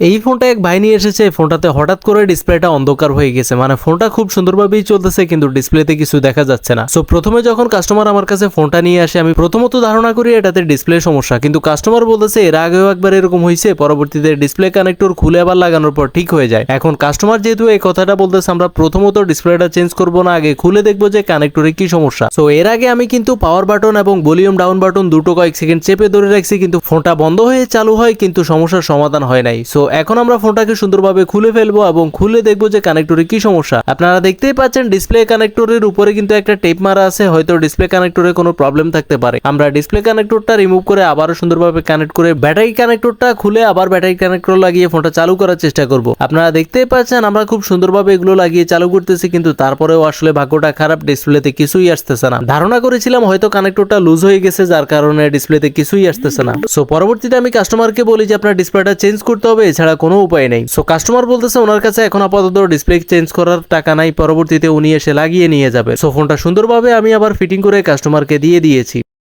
এই ফোনটা এক ভাই নিয়ে এসেছে, ফোনটাতে হঠাৎ করে ডিসপ্লেটা অন্ধকার হয়ে গেছে। মানে ফোনটা খুব সুন্দরভাবেই চলতেছে, কিন্তু ডিসপ্লেতে কিছু দেখা যাচ্ছে না। সো প্রথমে যখন কাস্টমার আমার কাছে ফোনটা নিয়ে আসে, আমি প্রথমত ধারণা করি এটাতে ডিসপ্লে সমস্যা। কিন্তু কাস্টমার বলতেছে, এর আগেও একবার এরকম হয়েছে, পরবর্তীতে ডিসপ্লে কানেক্টর খুলে আবার লাগানোর পর ঠিক হয়ে যায়। এখন কাস্টমার যেহেতু এই কথাটা বলতেছে, আমরা প্রথমত ডিসপ্লেটা চেঞ্জ করব না, আগে খুলে দেখব যে কানেক্টরে কি সমস্যা। সো এর আগে আমি কিন্তু পাওয়ার বাটন এবং ভলিউম ডাউন বাটন দুটো কয়েক সেকেন্ড চেপে ধরে রাখছি, কিন্তু ফোনটা বন্ধ হয়ে চালু হয়, কিন্তু সমস্যার সমাধান হয় নাই। সো এখন আমরা ফোনটাকে সুন্দরভাবে খুলে ফেলব এবং খুলে দেখব যে কানেক্টরে কি সমস্যা। আপনারা দেখতেই পাচ্ছেন ডিসপ্লে কানেক্টরের উপরে কিন্তু একটা টেপ মারা আছে, হয়তো ডিসপ্লে কানেক্টরে কোনো প্রবলেম থাকতে পারে। আমরা ডিসপ্লে কানেক্টরটা রিমুভ করে আবারও সুন্দরভাবে কানেক্ট করে ব্যাটারি কানেক্টরটা খুলে আবার ব্যাটারি কানেক্টর লাগিয়ে ফোনটা চালু করার চেষ্টা করব। আপনারা দেখতেই পাচ্ছেন আমরা খুব সুন্দরভাবে এগুলো লাগিয়ে চালু করতেছি, কিন্তু তারপরেও আসলে ভাগ্যটা খারাপ ডিসপ্লেতে কিছুই আসতেছে না। ধারণা করেছিলাম হয়তো কানেক্টরটা লুজ হয়ে গেছে, যার কারণে ডিসপ্লেতে কিছুই আসতেছে না। সো পরবর্তীতে আমি কাস্টমারকে বলি যে আপনার ডিসপ্লেটা চেঞ্জ করতে হবে এছাড়া কোনো উপায় নেই। সো কাস্টমার বলতেছে ওনার কাছে এখন আপাতত ডিসপ্লে চেঞ্জ করার টাকা নাই, পরবর্তীতে উনি এসে লাগিয়ে নিয়ে যাবে। সো ফোনটা সুন্দরভাবে আমি আবার ফিটিং করে কাস্টমারকে দিয়ে দিয়েছি।